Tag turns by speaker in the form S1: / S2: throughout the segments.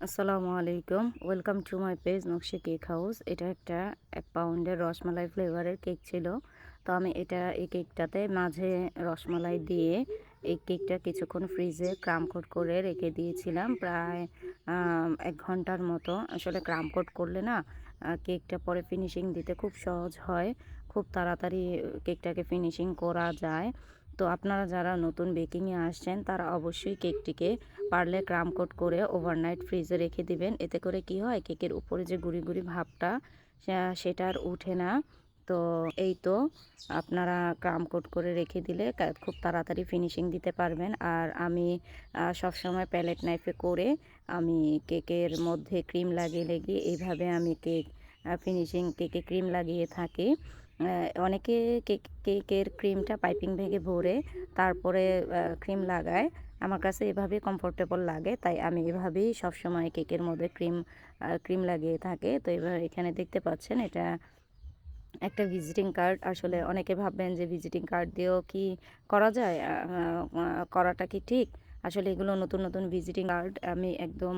S1: আসসালামু আলাইকুম। Welcome to my page Nakshi cake house এটা একটা এক পাউন্ডের রসমালাই ফ্লেভারের কেক ছিল। তো আমি এটা এই কেকটাতে মাঝে রসমালাই দিয়ে এই কেকটা কিছুক্ষণ ফ্রিজে ক্রামকোট করে রেখে দিয়েছিলাম। প্রায় এক ঘণ্টার মতো। আসলে ক্রামকোট করলে না কেকটা পরে ফিনিশিং দিতে খুব সহজ হয়। খুব তাড়াতাড়ি কেকটাকে ফিনিশিং করা যায়। তো আপনারা যারা নতুন বেকিংয়ে আসছেন, তারা অবশ্যই কেকটিকে পারলে ক্রাম কোট করে ওভারনাইট ফ্রিজে রেখে দিবেন। এতে করে কি হয় কেকের উপরে যে গুড়ি গুড়ি ভাবটা সেটা আর উঠে না। তো এই তো আপনারা ক্রাম কোট করে রেখে দিলে খুব তাড়াতাড়ি ফিনিশিং দিতে পারবেন। আর আমি সবসময় প্যালেট নাইফে করে আমি কেকের মধ্যে ক্রিম লাগিয়ে লেগে এইভাবে আমি কেক ফিনিশিং কেকে ক্রিম লাগিয়ে থাকি। অনেকে কেক, কেকের ক্রিমটা পাইপিং ব্যাগে ভরে তারপরে ক্রিম লাগায়। আমার কাছে এভাবেই কমফোর্টেবল লাগে, তাই আমি এভাবেই সবসময় কেকের মধ্যে ক্রিম ক্রিম লাগিয়ে থাকে। তো এবার এখানে দেখতে পাচ্ছেন, এটা একটা ভিজিটিং কার্ড আসলে অনেকে ভাববেন যে ভিজিটিং কার্ড দিয়েও কি করা যায়? করাটা কি ঠিক? আসলে এগুলো নতুন নতুন ভিজিটিং কার্ড আমি একদম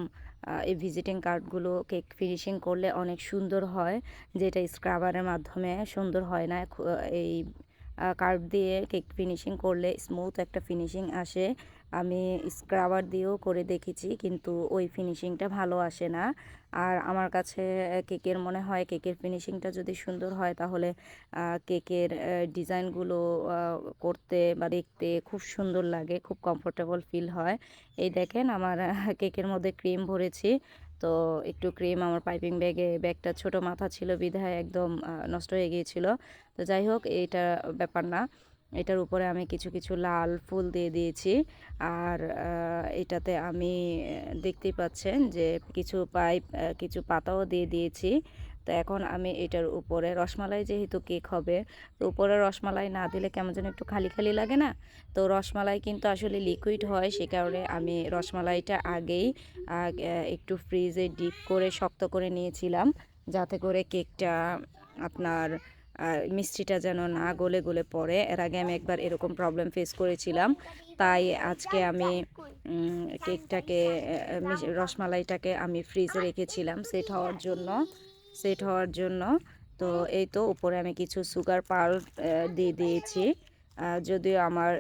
S1: এই ভিজিটিং কার্ডগুলো কেক ফিনিশিং করলে অনেক সুন্দর হয়, যেটা স্ক্রাবারের মাধ্যমে সুন্দর হয় না এই কার্ড দিয়ে কেক ফিনিশিং করলে স্মুথ একটা ফিনিশিং আসে। আমি স্ক্রাবার দিয়েও করে দেখেছি, কিন্তু ওই ফিনিশিংটা ভালো আসে না। আর আমার কাছে কেকের মনে হয় কেকের ফিনিশিংটা যদি সুন্দর হয়, তাহলে কেকের ডিজাইনগুলো করতে বা দেখতে খুব সুন্দর লাগে, খুব কমফোর্টেবল ফিল হয়। এই দেখেন আমার কেকের মধ্যে ক্রিম ভরেছি। তো একটু ক্রিম আমার পাইপিং ব্যাগে ব্যাগটা ছোট মাথা ছিল, বিধায় একদম নষ্ট হয়ে গিয়েছিল। তো যাই হোক এটা ব্যাপার না। এটার উপরে আমি কিছু কিছু লাল ফুল দিয়ে দিয়েছি। আর এটাতে আমি দেখতেই পাচ্ছেন যে কিছু পাইপ কিছু পাতাও দিয়ে দিয়েছি। তো এখন আমি এটার উপরে রসমালাই যেহেতু কেক হবে, তো উপরে রসমালাই না দিলে কেমন যেন একটু খালি খালি লাগে না? তো রসমালাই কিন্তু আসলে লিকুইড হয়, সে কারণে আমি রসমালাইটা আগেই একটু ফ্রিজে ডিপ করে শক্ত করে নিয়েছিলাম, যাতে করে কেকটা আপনার মিষ্টিটা যেন না গলে গলে পড়ে। এর আগে আমি একবার এরকম প্রবলেম ফেস করেছিলাম, তাই আজকে আমি কেকটাকে রসমালাইটাকে আমি ফ্রিজে রেখেছিলাম সেট হওয়ার জন্য। সেট হওয়ার জন্য। তো এই তো উপরে আমি কিছু সুগার পাল দিয়ে দিয়েছি। যদিও আমার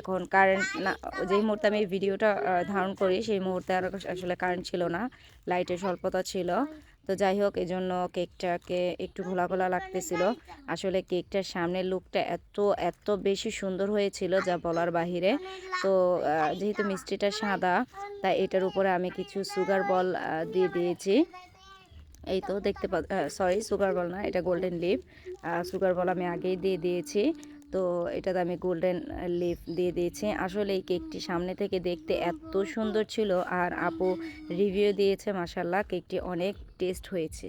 S1: এখন কারেন্ট না, যেই মুহূর্তে আমি ভিডিওটা ধারণ করি, সেই মুহূর্তে আর আসলে কারেন্ট ছিল না লাইটের স্বল্পতা ছিল। তো যাই হোক এই জন্য কেকটাকে একটু ঘোলা ঘোলা লাগতেছিল। আসলে কেকটার সামনের লুকটা এত এত বেশি সুন্দর হয়েছিল, যা বলার বাহিরে। তো যেহেতু মিষ্টিটা সাদা, তাই এটার উপরে আমি কিছু সুগার বল দিয়ে দিয়েছি। এই তো দেখতে পা সরি সুগার বল না, এটা গোল্ডেন লিপ সুগার বল আমি আগেই দিয়ে দিয়েছি। তো এটাতে আমি গোল্ডেন লিফ দিয়ে দিয়েছি। আসলে এই কেকটি সামনে থেকে দেখতে এত সুন্দর ছিল। আর আপু রিভিউ দিয়েছে মাসাল্লাহ কেকটি অনেক টেস্ট হয়েছে।